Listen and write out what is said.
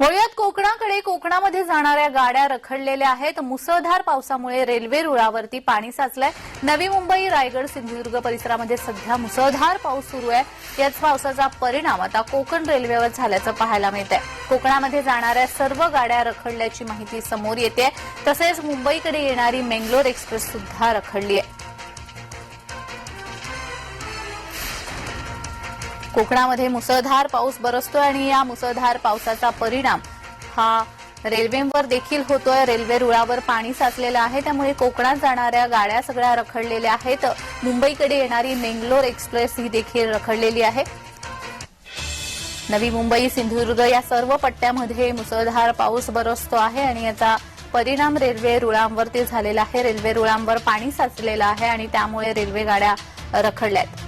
वळूयात कोकणाकडे. कोकणामध्ये जाणाऱ्या गाड्या रखडलेल्या आहेत. मुसळधार पावसामुळे रेल्वे रुळावरती पाणी साचलंय. नवी मुंबई रायगड सिंधुदुर्ग परिसरामध्ये सध्या मुसळधार पाऊस सुरू आहे. याच पावसाचा परिणाम आता कोकण रेल्वेवर झाल्याचं पाहायला मिळत आहे कोकणामध्ये जाणाऱ्या सर्व गाड्या रखडल्याची माहिती समोर येते तसेच मुंबईकडे येणारी मेंगलोर एक्सप्रेस सुद्धा रखडली आहे कोकणामध्ये मुसळधार पाऊस बरसतोय आणि या मुसळधार पावसाचा परिणाम हा रेल्वेवर देखील होतोय. रेल्वे रुळावर पाणी साचलेलं आहे. त्यामुळे कोकणात जाणाऱ्या गाड्या सगळ्या रखडलेल्या आहेत. मुंबईकडे येणारी मेंगलोर एक्सप्रेस ही देखील रखडलेली आहे. नवी मुंबई सिंधुदुर्ग या सर्व पट्ट्यामध्ये मुसळधार पाऊस बरसतो आहे आणि याचा परिणाम रेल्वे रुळांवरती झालेला आहे. रेल्वे रुळांवर पाणी साचलेलं आहे आणि त्यामुळे रेल्वे गाड्या रखडल्या आहेत.